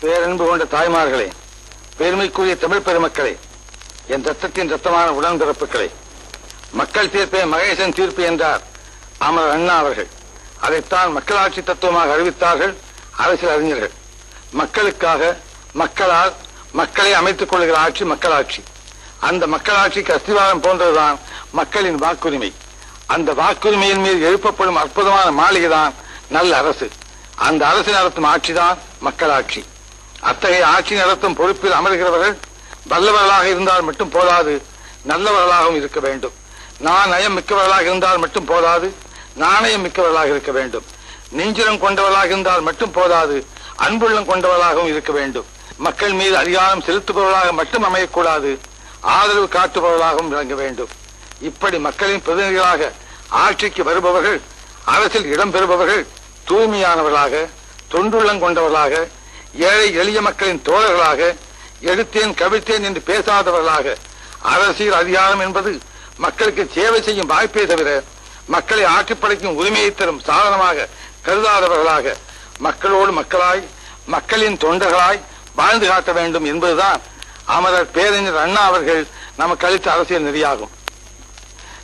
பேரன்பு கொண்ட தாய்மார்களே பெருமைக்குரிய தமிழ் பெருமக்களே என் ரத்தத்தின் ரத்தமான உடன்பிறப்புகளே மக்கள் தீர்ப்பே மகேசன் தீர்ப்பு என்றார் அமர் அண்ணா அவர்கள். அதைத்தான் மக்களாட்சி தத்துவமாக அறிவித்தார்கள் அரசியல் அறிஞர்கள். மக்களுக்காக மக்களால் மக்களை அமைத்துக் கொள்கிற ஆட்சி மக்களாட்சி. அந்த மக்களாட்சிக்கு அஸ்திவாரம் போன்றதுதான் மக்களின் வாக்குரிமை. அந்த வாக்குரிமையின் மீது எழுப்பப்படும் அற்புதமான மாளிகைதான் நல்ல அரசு. அந்த அரசு நடத்தும் ஆட்சிதான் மக்களாட்சி. அத்தகைய ஆட்சி நடத்தும் பொறுப்பில் அமர்கிறவர்கள் வல்லவர்களாக இருந்தால் மட்டும் போதாது நல்லவர்களாகவும் இருக்க வேண்டும். நான் நயம் மிக்கவர்களாக இருந்தால் மட்டும் போதாது நாணயம் மிக்கவர்களாக இருக்க வேண்டும். நெஞ்சிலம் கொண்டவர்களாக இருந்தால் மட்டும் போதாது அன்புள்ளம் கொண்டவர்களாகவும் இருக்க வேண்டும். மக்கள் மீது அதிகாரம் செலுத்துபவர்களாக மட்டும் அமையக்கூடாது ஆதரவு காட்டுபவர்களாகவும் விளங்க வேண்டும். இப்படி மக்களின் பிரதிநிதிகளாக ஆட்சிக்கு வருபவர்கள் அரசில் இடம்பெறுபவர்கள் தூய்மையானவர்களாக தொண்டுள்ளம் கொண்டவர்களாக ஏழை எளிய மக்களின் தோழர்களாக எடுத்தேன் கவிழ்த்தேன் என்று பேசாதவர்களாக அரசியல் அதிகாரம் என்பது மக்களுக்கு சேவை செய்யும் வாய்ப்பே தவிர மக்களை ஆட்சிப்படைக்கும் உரிமையை தரும் சாதனமாக கருதாதவர்களாக மக்களோடு மக்களாய் மக்களின் தொண்டர்களாய் வாழ்ந்து காட்ட வேண்டும் என்பதுதான் அமரர் பேரறிஞர் அண்ணா அவர்கள் நமக்கு அளித்த அரசியல் நெறியாகும்.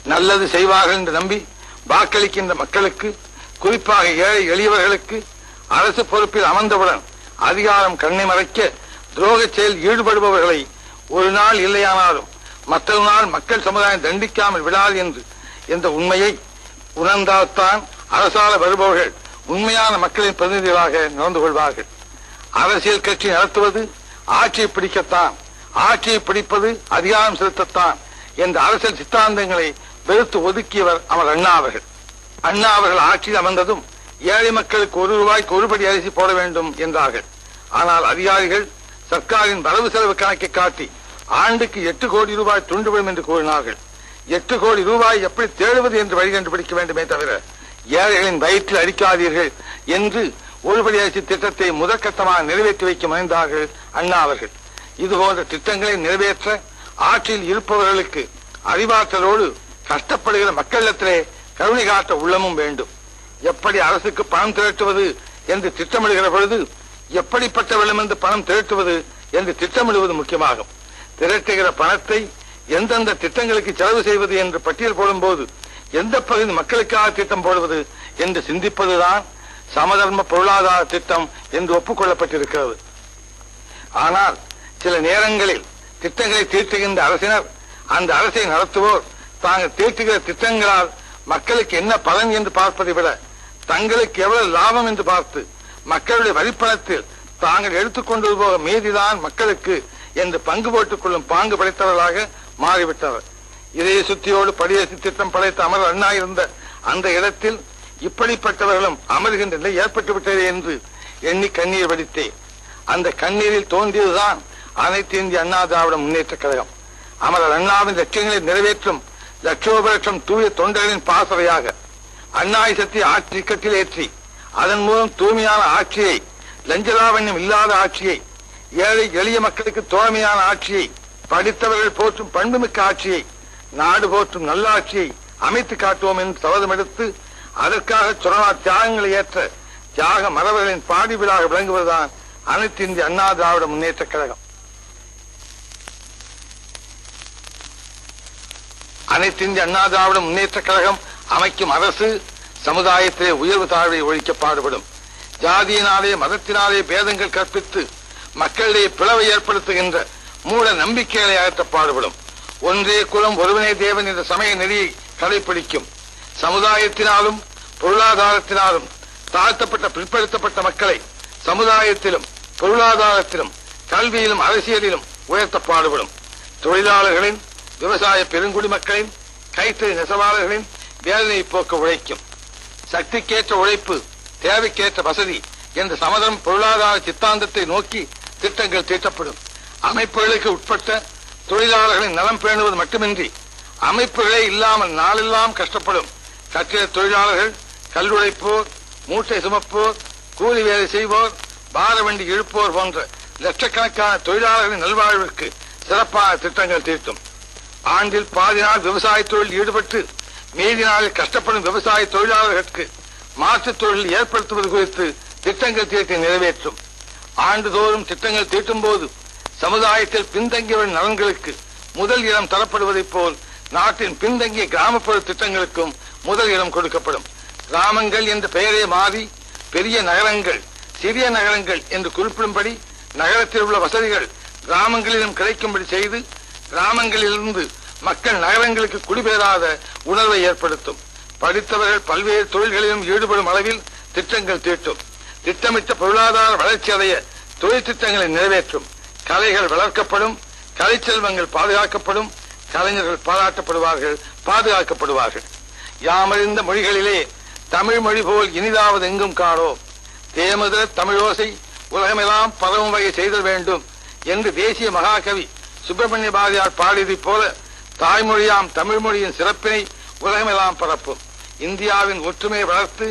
நல்லது செய்வார்கள் என்று நம்பி வாக்களிக்கின்ற மக்களுக்கு குறிப்பாக ஏழை எளியவர்களுக்கு அரசு பொறுப்பில் அமர்ந்தவுடன் அதிகாரம் கண்ணை மறைக்க துரோக செயல் ஈடுபடுபவர்களை ஒரு நாள் இல்லையானாலும் மற்ற நாள் மக்கள் சமுதாயம் தண்டிக்காமல் விடாது என்று என்ற உண்மையை உணர்ந்தால்தான் அரசால வருபவர்கள் உண்மையான மக்களின் பிரதிநிதிகளாக நடந்து கொள்வார்கள். அரசியல் கட்சி நடத்துவது ஆட்சியை பிடிக்கத்தான் ஆட்சியை பிடிப்பது அதிகாரம் செலுத்தத்தான் என்ற அரசியல் சித்தாந்தங்களை வெறுத்து ஒதுக்கியவர் அவர் அண்ணா அவர்கள். அண்ணா அவர்கள் ஆட்சியில் அமர்ந்ததும் ஏழை மக்களுக்கு ஒரு ரூபாய்க்கு ஒருபடி அரிசி போட வேண்டும் என்றார்கள். ஆனால் அதிகாரிகள் சர்க்காரின் வரவு செலவு கணக்கை காட்டி ஆண்டுக்கு எட்டு கோடி ரூபாய் துண்டுபடும் என்று கூறினார்கள். எட்டு கோடி ரூபாய் எப்படி தேடுவது என்று வழி கண்டுபிடிக்க வேண்டுமே தவிர ஏழைகளின் வயிற்றில் அடிக்காதீர்கள் என்று ஒருபடி அரிசி திட்டத்தை முதற்கட்டமாக நிறைவேற்றி வைக்க முயன்றார்கள் அண்ணா அவர்கள். இதுபோன்ற திட்டங்களை நிறைவேற்ற ஆற்றில் இருப்பவர்களுக்கு அறிவாற்றலோடு கஷ்டப்படுகிற மக்களிடத்திலே கருணை காட்ட உள்ளமும் வேண்டும். எப்படி அரசுக்கு பணம் திரட்டுவது என்று திட்டமிடுகிற பொழுது எப்படிப்பட்ட என்று பணம் திரட்டுவது என்று திட்டமிடுவது முக்கியமாகும். திரட்டுகிற பணத்தை எந்தெந்த திட்டங்களுக்கு செலவு செய்வது என்று பட்டியல் போடும்போது எந்த பகுதி மக்களுக்காக திட்டம் போடுவது என்று சிந்திப்பதுதான் சமதர்ம பொருளாதார திட்டம் என்று ஒப்புக்கொள்ளப்பட்டிருக்கிறது. ஆனால் சில நேரங்களில் திட்டங்களை தீர்த்துகின்ற அரசினர் அந்த அரசை நடத்துவோர் தாங்கள் தீர்த்துகிற திட்டங்களால் மக்களுக்கு என்ன பலன் என்று பார்ப்பதை விட தங்களுக்கு எவ்வளவு லாபம் என்று பார்த்து மக்களுடைய வரிப்பணத்தில் தாங்கள் எடுத்துக்கொண்டது போக மீதிதான் மக்களுக்கு என்று பங்கு போட்டுக் கொள்ளும் பாங்கு படைத்தவர்களாக மாறிவிட்டவர். இதய சுத்தியோடு படிய திட்டம் படைத்த அமர் அண்ணா இருந்த அந்த இடத்தில் இப்படிப்பட்டவர்களும் அமர்கின்ற நிலை ஏற்பட்டுவிட்டது என்று எண்ணி கண்ணீர் வடித்தேன் அந்த கண்ணீரில் தோன்றியதுதான் அனைத்து இந்திய அண்ணா திராவிட முன்னேற்ற கழகம். அமரர் அண்ணாவின் லட்சியங்களை நிறைவேற்றும் லட்சோப லட்சம் தூய தொண்டர்களின் பாசறையாக அண்ணாயுசத்தை ஆட்சி கட்டில் ஏற்றி அதன் மூலம் தூய்மையான ஆட்சியை லஞ்சலாவண்யம் இல்லாத ஆட்சியை ஏழை எளிய மக்களுக்கு தோழமையான ஆட்சியை படித்தவர்கள் போற்றும் பண்புமிக்க ஆட்சியை நாடு போற்றும் நல்லாட்சியை அமைத்து காட்டுவோம் என்று சபதம் எடுத்து அதற்காக சுரணா தியாகங்களை ஏற்ற தியாக மரபர்களின் பாடி விழாக விளங்குவதுதான் அனைத்து இந்திய அண்ணா திராவிட முன்னேற்ற கழகம். அனைத்து இந்திய அண்ணா திராவிட முன்னேற்ற கழகம் அமைக்கும் அரசு சமுதாயத்திலே உயர்வு தாழ்வை ஒழிக்க பாடுபடும். ஜாதியினாலே மதத்தினாலே பேதங்கள் கற்பித்து மக்களிடையே பிளவை ஏற்படுத்துகின்ற மூட நம்பிக்கைகளை அகற்ற பாடுபடும். ஒன்றே குலம் ஒருவனே தேவன் என்ற சமய நெறியை கடைபிடிக்கும் சமுதாயத்தினாலும் பொருளாதாரத்தினாலும் தாழ்த்தப்பட்ட பிற்படுத்தப்பட்ட மக்களை சமுதாயத்திலும் பொருளாதாரத்திலும் கல்வியிலும் அரசியலிலும் உயர்த்த பாடுபடும். தொழிலாளர்களின் விவசாய பெருங்குடி மக்களின் கைத்தறி நெசவாளர்களின் வேதனை போக்க உழைக்கும். சக்திக்கேற்ற உழைப்பு தேவைக்கேற்ற வசதி என்ற சமதம் பொருளாதார சித்தாந்தத்தை நோக்கி திட்டங்கள் தீட்டப்படும். அமைப்புகளுக்கு உட்பட்ட தொழிலாளர்களின் நலம் பேணுவது மட்டுமின்றி அமைப்புகளே இல்லாமல் நாளெல்லாம் கஷ்டப்படும். கட்டிட தொழிலாளர்கள் கல்லுழைப்போர் மூட்டை சுமப்போர் கூலி வேலை செய்வோர் பார வண்டி இழுப்போர் போன்ற லட்சக்கணக்கான தொழிலாளர்களின் நல்வாழ்விற்கு சிறப்பான திட்டங்கள் தீர்த்தும் ஆண்டில் பாதி நாள் விவசாய தொழில் ஈடுபட்டு மீதி நாளில் கஷ்டப்படும் விவசாய தொழிலாளர்களுக்கு மாற்றுத் தொழில் ஏற்படுத்துவது குறித்து திட்டங்கள் தீர்த்து நிறைவேற்றும். ஆண்டுதோறும் திட்டங்கள் தீட்டும் போது சமுதாயத்தில் பின்தங்கியவரின் நலன்களுக்கு முதல் இடம் தரப்படுவதைப் போல் நாட்டின் பின்தங்கிய கிராமப்புற திட்டங்களுக்கும் முதல் இடம் கொடுக்கப்படும். கிராமங்கள் என்ற பெயரே மாறி பெரிய நகரங்கள் சிறிய நகரங்கள் என்று குறிப்பிடும்படி நகரத்தில் உள்ள வசதிகள் கிராமங்களிலும் கிடைக்கும்படி செய்து கிராமங்களிலிருந்து மக்கள் நகரங்களுக்கு குடிபெயராத உணர்வை ஏற்படுத்தும். படித்தவர்கள் பல்வேறு தொழில்களிலும் ஈடுபடும் அளவில் திட்டங்கள் தீட்டும். திட்டமிட்ட பொருளாதார வளர்ச்சி அடைய தொழில் திட்டங்களை நிறைவேற்றும். கலைகள் வளர்க்கப்படும் கலைச்செல்வங்கள் பாதுகாக்கப்படும் கலைஞர்கள் பாராட்டப்படுவார்கள் பாதுகாக்கப்படுவார்கள். யாமறிந்த மொழிகளிலே தமிழ் மொழி போல் இனிதாவது எங்கும் காணோம் தேமத தமிழோசை உலகமெல்லாம் பரவும் வகை செய்தல் வேண்டும் என்று தேசிய மகாகவி சுப்பிரமணிய பாரதியார் பாடியதைப் போல தாய்மொழியாம் தமிழ் மொழியின் சிறப்பினை உலகமெல்லாம் பரப்பும். இந்தியாவின் ஒற்றுமையை வளர்த்து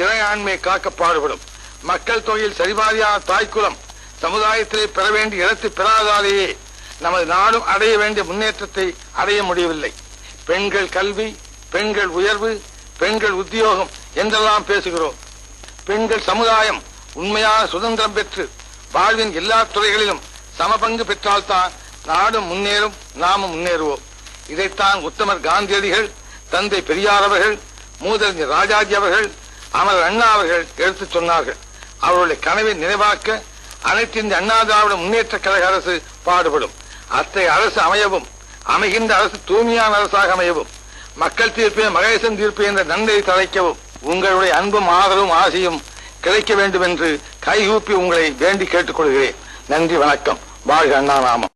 இறையாண்மை காக்க பாடுபடும். மக்கள் தொகையில் சரிபாதியான தாய்க்குலம் சமுதாயத்திலே பெற வேண்டிய இடத்தை பெறாதாலேயே நமது நாடும் அடைய வேண்டிய முன்னேற்றத்தை அடைய முடியவில்லை. பெண்கள் கல்வி பெண்கள் உயர்வு பெண்கள் உத்தியோகம் என்றெல்லாம் பேசுகிறோம். பெண்கள் சமுதாயம் உண்மையான சுதந்திரம் பெற்று வாழ்வின் எல்லா துறைகளிலும் சமபங்கு பெற்றால்தான் நாடும் முன்னேறும் நாமும் முன்னேறுவோம். இதைத்தான் உத்தமர் காந்தியடிகள் தந்தை பெரியார் அவர்கள் மூதறிஞர் ராஜாஜி அவர்கள் அமர் அண்ணா அவர்கள் எடுத்துச் சொன்னார்கள். அவருடைய கனவை நினைவாக்க அனைத்து இந்த அண்ணா திராவிட முன்னேற்ற கழக அரசு பாடுபடும். அத்தகைய அரசு அமையவும் அமைகின்ற அரசு தூய்மையான அரசாக அமையவும் மக்கள் தீர்ப்பே மகேசன் தீர்ப்பு என்ற நன்றியை தலைக்கவும் உங்களுடைய அன்பும் ஆதரவும் ஆசையும் கிடைக்க வேண்டும் என்று கைகூப்பி உங்களை வேண்டி கேட்டுக்கொள்கிறேன். நன்றி வணக்கம். வாழ்க அண்ணா நாமம்.